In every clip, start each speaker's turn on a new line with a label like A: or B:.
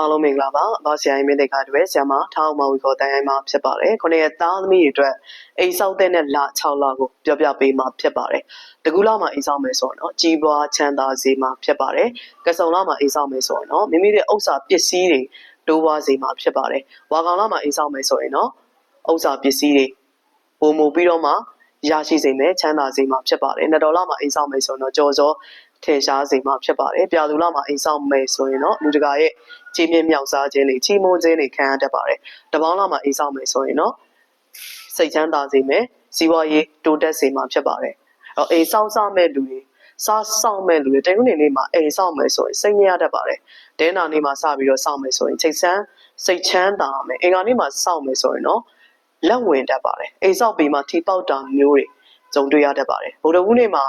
A: အားလုံးမင်္ဂလာပါ။ဘာဆရာကြီးမင်းတဲ့ကတွေဆရာမထောင်းမဝီခေါ်တန်ရိုင်းမှာဖြစ်ပါတယ်။ခုနှစ်ရက်သားသမီးတွေအတွက်အိမ်ဆောက်တဲ့နဲ့လ6လကိုပြောပြပေးမှာဖြစ်ပါတယ်။တကူလမှာအိမ်ဆောက်မယ်ဆိုရင်တော့ကြီးပွားချမ်းသာစေမှာဖြစ်ပါတယ်။ကစုံလမှာအိမ်ဆောက်မယ်ဆိုရင်တော့မိမိရဲ့ဥစ္စာပစ္စည်းတွေတိုးပွားစေမှာဖြစ်ပါတယ်။ဝါကောင်လမှာအိမ်ဆောက်မယ်ဆိုရင်တော့ဥစ္စာပစ္စည်းတွေပုံမူပြီးတော့မှရရှိစေမယ်ချမ်းသာစေမှာဖြစ်ပါတယ်။နှစ်ဒေါ်လာမှာအိမ်ဆောက်မယ်ဆိုရင်တော့ကြော်စော ထင်ရှားစေမှာဖြစ်ပါတယ်။ပြာသူလမှာအိမ်ဆောက်မယ်ဆိုရင်တော့လူတကာရဲ့ချီးမြှင့်မြောက်စားခြင်းတွေချီးမွမ်းခြင်းတွေခံရတတ်ပါတယ်။တပေါင်းလာမှာအိမ်ဆောက်မယ်ဆိုရင်တော့စိတ်ချမ်းသာစေမယ်။စီးပွားရေးတိုးတက်စေမှာဖြစ်ပါတယ်။အော်အိမ်ဆောက်စားမဲ့လူတွေစားဆောင်မဲ့လူတွေတရုတ်နေလေးမှာအိမ်ဆောက်မယ်ဆိုရင်စိတ်ညစ်ရတတ်ပါတယ်။ဒဲနာနေမှာစပြီးတော့ဆောက်မယ်ဆိုရင်ချိတ်ဆန်းစိတ်ချမ်းသာမယ်။အင်္ဂါနေ့မှာဆောက်မယ်ဆိုရင်တော့လက်ဝင်တတ်ပါတယ်။အိမ်ဆောက်ပြီးမှထီပေါက်တာမျိုးတွေကြုံတွေ့ရတတ်ပါတယ်။ဗုဒ္ဓဝူးနေ့မှာ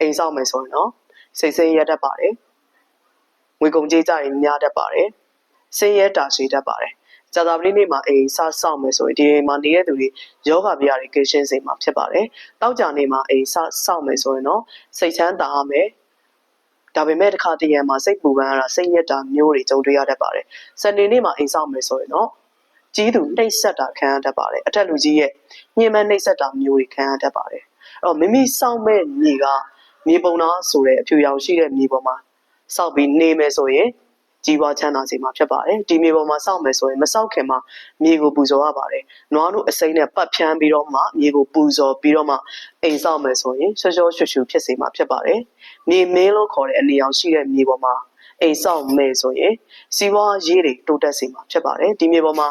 A: အိမ်ဆောက်မယ်ဆိုရင်တော့ စိတ်ဆင်းရဲတတ်ပါတယ်။ငွေကုန်ကြေးကြရင်များတတ်ပါတယ်။ဆင်းရဲတာရှိတတ်ပါတယ်။ဇာတာပတိနေ့မှာအိမ်စဆောက်မယ်ဆိုရင်ဒီအိမ်မှာနေတဲ့သူတွေယောဂဗျာတွေကင်းရှင်းစေမှာဖြစ်ပါတယ်။တောက်ကြနေ့မှာအိမ်စဆောက်မယ်ဆိုရင်တော့စိတ်ချမ်းသာရမယ်။ဒါပေမဲ့တစ်ခါတရံမှာစိတ်ပူပန်ရတာစိတ်ညစ်တာမျိုးတွေကြုံတွေ့ရတတ်ပါတယ်။စနေနေ့မှာအိမ်ဆောက်မယ်ဆိုရင်တော့ကြီးသူနှိပ်စက်တာခံရတတ်ပါတယ်။အထက်လူကြီးရဲ့ညှဉ်းပန်းနှိပ်စက်တာမျိုးတွေခံရတတ်ပါတယ်။အဲ့တော့မိမိစောင့်မဲ့ညီက မြေပုံနာဆိုတဲ့အဖြူရောင်ရှိတဲ့မြေပေါ်မှာစောက်ပြီးနေမယ်ဆိုရင်ကြီးပွားချမ်းသာစေမှာဖြစ်ပါတယ်ဒီမြေပေါ်မှာစောက်မယ်ဆိုရင်မစောက်ခင်မှာမြေကိုပူဇော်ရပါတယ်နွားတို့အစိမ့်နဲ့ပတ်ဖြန်းပြီးတော့မှမြေကိုပူဇော်ပြီးတော့မှအိမ်စောက်မယ်ဆိုရင်ရှော့ရှော့ရှွှရှွဖြစ်စေမှာဖြစ်ပါတယ်မြေမင်းလို့ခေါ်တဲ့အနေအောင်ရှိတဲ့မြေပေါ်မှာအိမ်စောက်မယ်ဆိုရင်စီးပွားရေးတွေတိုးတက်စေမှာဖြစ်ပါတယ်ဒီမြေပေါ်မှာ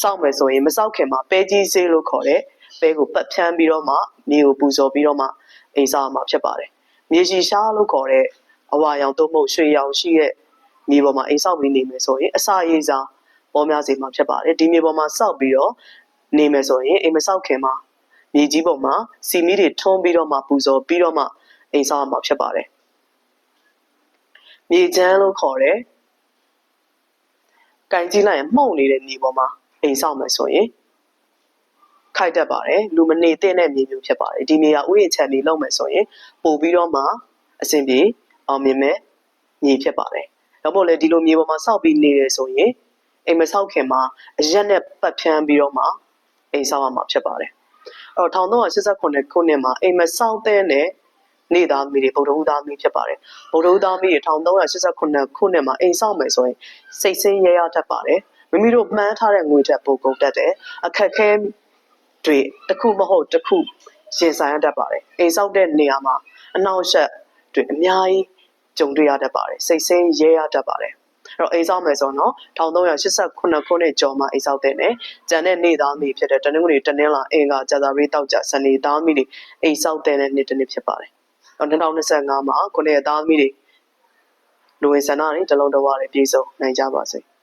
A: စောက်မယ်ဆိုရင်မစောက်ခင်မှာပဲကြီးစေးလို့ခေါ်တဲ့ပဲကိုပတ်ဖြန်းပြီးတော့မှမြေကိုပူဇော်ပြီးတော့မှ အိမ်စားမှာဖြစ်ပါတယ်။မြေရှိရှားလို့ခေါ်တဲ့အဝါရောင်သို့မဟုတ်ရွှေရောင်ရှိတဲ့မြေပေါ်မှာအိမ်ဆောက်ပြီးနေမယ်ဆိုရင်အစာရေးစားပေါ်များစေမှာဖြစ်ပါတယ်။ဒီမြေပေါ်မှာစောက်ပြီးတော့နေမယ်ဆိုရင်အိမ်မဆောက်ခင်မှာမြေကြီးပေါ်မှာစီမီတွေထုံးပြီးတော့မှပူဇော်ပြီးတော့မှအိမ်ဆောက်မှာဖြစ်ပါတယ်။မြေချမ်းလို့ခေါ်တဲ့ကန်ကြီးလိုက်ရင်မှုန့်နေတဲ့မြေပေါ်မှာအိမ်ဆောက်မယ်ဆိုရင် ခိုက်တတ်ပါတယ်လူမနေတဲ့မြေမျိုးဖြစ်ပါတယ်ဒီမြေကဥယျာဉ်ချမ်းမြေလောက်မယ်ဆိုရင်ပို့ပြီးတော့မှအဆင်ပြေအောင်မြင်မဲ့မြေဖြစ်ပါတယ်တော့မို့လေဒီလိုမြေပေါ်မှာစောက်ပြီးနေတယ်ဆိုရင်အိမ်မဆောက်ခင်မှာအရက်နဲ့ပတ်ဖြန်းပြီးတော့မှအိမ်ဆောက်ရမှာဖြစ်ပါတယ်အဲ့တော့1389ခုနှစ်မှာအိမ်မဆောက်တဲ့နဲ့နေသားမီတွေဗုဒ္ဓဟူသားမီဖြစ်ပါတယ်ဗုဒ္ဓဟူသားမီတွေ1389ခုနှစ်မှာအိမ်ဆောက်မယ်ဆိုရင်စိတ်ဆင်းရဲရတတ်ပါတယ်မိမိတို့မှန်းထားတဲ့ငွေထက်ပိုကုန်တတ်တယ်အခက်ခဲ တွေတစ်ခုမဟုတ်တစ်ခုရင်ဆိုင်ရတတ်ပါတယ်အိမ်ဆောက်တဲ့နေရာမှာအနောက်ရှက်တွေအများကြီးကြုံတွေ့ရတတ်ပါတယ်စိတ်ဆင်းရဲရတတ်ပါတယ်အဲ့တော့အိမ်ဆောက်မယ်ဆိုတော့1389ခုနှစ်ကျော်မှအိမ်ဆောက်တဲ့နဲ့ကျန်တဲ့နေ့သားမိဖြစ်တဲ့တနင်္ဂနွေတနင်္လာအင်္ဂါကြာသပတေးတောက်ကြစနေသားမိတွေအိမ်ဆောက်တဲ့နေ့တစ်နေ့ဖြစ်ပါတယ်2025မှာခုနှစ်သားမိတွေလူဝင်ဆန္ဒတွေတလုံးတဝါတွေပြည့်စုံနိုင်ကြပါစေ။